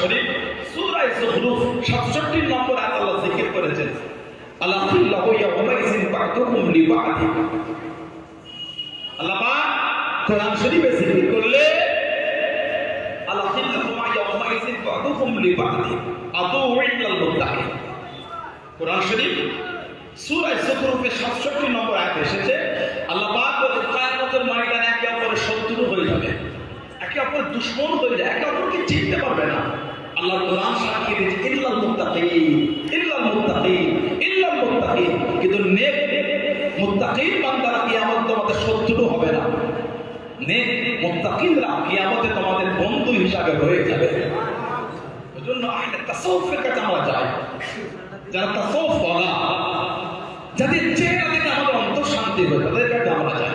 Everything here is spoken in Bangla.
শরীফ সূরা যুখরুফ 67 নম্বর আল্লাহ জিকির করেছেন। আল্লাহ পাক কোরআন শরীফে জিকির করলে মুত্তাকিন। কোরআন শরীফ সূরা যুখরুফের 67 নম্বর আয়াত এসেছে, আল্লাহ পাক ময়দানে একে অপরের শত্রু হয়ে যাবে। অপরের দুশ্মন হয়ে যায়, একে অপরকে চিনতে পারবে না। আল্লাহ কোরআন সাক্ষী দিয়েছে, ইল্লাল মুত্তাকিন ইল্লাল মুত্তাকিন ইল্লাল মুত্তাকিন। কিন্তু নেক, মুত্তাকিন বান্দারা কিয়ামত তোমাদের শত্রু হবে না। নেক, মুত্তাকিনরা কিয়ামতে তোমাদের বন্ধু হিসাবে হয়ে যাবে। এজন্য আহলে তাসাউফের কাছে আমরা যাই। যারা তাসাউফ ওয়ালা যাদের চেহারা দেখে আমাদের অন্তর শান্তি হয় তাদের কাছে আমরা যাই।